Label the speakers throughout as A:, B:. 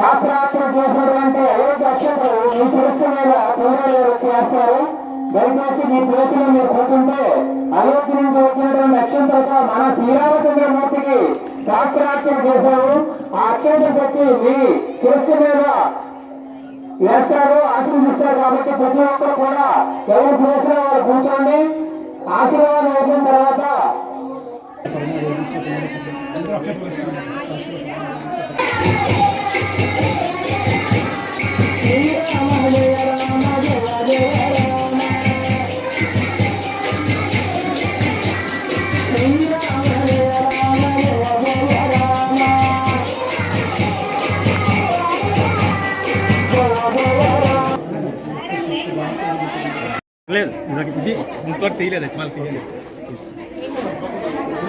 A: శాస్త్రార్థం చేసినటువంటి అయోధ్య అక్షంతలు మీ తెలుసు మీద పూర్వలు చేస్తారు. దయచేసి మీ ప్లేసులో మీరు పోతుంటే అయోధ్య నుంచి వచ్చినటువంటి అక్షంతలతో మన శ్రీరామచంద్రమూర్తికి శాస్త్రార్థం చేశారు. ఆ అక్షంతలు వచ్చి మీ తెలుసు మీద వేస్తారు ఆశీర్వదిస్తారు. కాబట్టి ప్రతి ఒక్కరు కూడా ఎవరు చేసిన వారు కూర్చోండి. ఆశీర్వాదం
B: లేదు ఇది ఇంతవరకు తీయలేదు అయితే మళ్ళీ తీయలేదు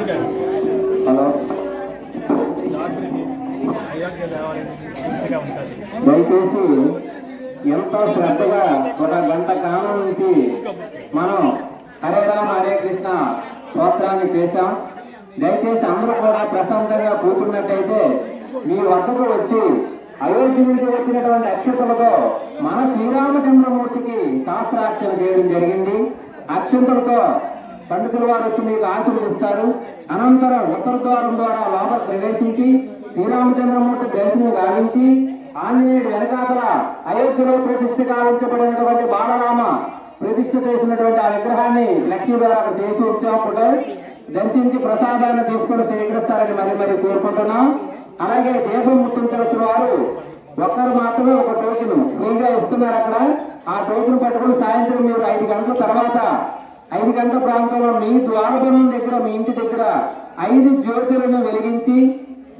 A: హలో. దయచేసి ఎంతో శ్రద్ధగా ఒక గంట కాలం నుంచి మనం హరే రామ హరే కృష్ణ స్తోత్రాన్ని చేశాం. దయచేసి అందరూ కూడా ప్రశాంతంగా కూర్చున్నట్టయితే మీ వద్దకు వచ్చి అయోధ్య నుంచి వచ్చినటువంటి అక్షతలతో మన శ్రీరామచంద్రమూర్తికి శాస్త్రార్చన చేయడం జరిగింది. అక్షంతలతో పండితుల వారు వచ్చి మీకు ఆశీర్వదిస్తారు. అనంతరం ఉత్తర ద్వారం ద్వారా లోపల ప్రవేశించి శ్రీరామచంద్రమూర్తి దర్శనం గావించి ఆంజనేయుడు వెనకాతల అయోధ్యలో ప్రతిష్ఠ గావించబడినటువంటి బాలరామ ప్రతిష్ఠ చేసినటువంటి ఆ విగ్రహాన్ని లక్ష్మీ ద్వారా అక్కడ చేసి వచ్చేప్పుడు దర్శించి ప్రసాదాన్ని తీసుకుని స్వీకరిస్తారని మరి మరి కోరుకుంటున్నాం. అలాగే దీపం ముట్టించవలసిన వారు ఒక్కరు మాత్రమే ఒక టోకెన్ ఫ్రీగా ఇస్తున్నారు అక్కడ. ఆ టోకెన్ పట్టుకుని సాయంత్రం మీరు ఐదు గంటల తర్వాత ఐదు గంటల ప్రాంతంలో మీ ద్వారబంధం దగ్గర మీ ఇంటి దగ్గర ఐదు జ్యోతులను వెలిగించి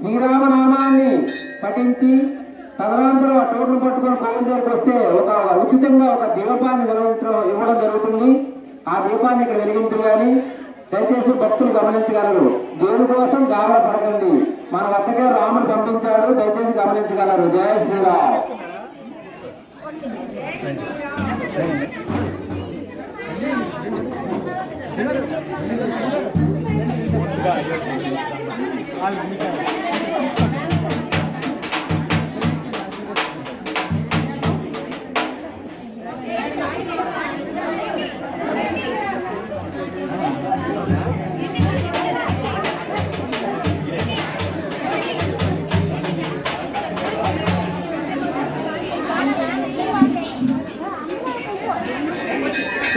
A: శ్రీరామనామాన్ని పఠించి తదనంతరం ఆ టోట్లు పట్టుకొని కోవిల దగ్గరకు వస్తే ఒక ఉచితంగా ఒక దీపాన్ని వెలిగించడం ఇవ్వడం జరుగుతుంది. ఆ దీపాన్ని ఇక్కడ వెలిగించరు కానీ దయచేసి భక్తులు గమనించగలరు. దేవుని కోసం గావల పడకండి. మన వద్దకే రాముడు పంపించాడు. దయచేసి గమనించగలరు. జయ Sriram.
B: Sort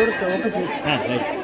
B: of, so, what?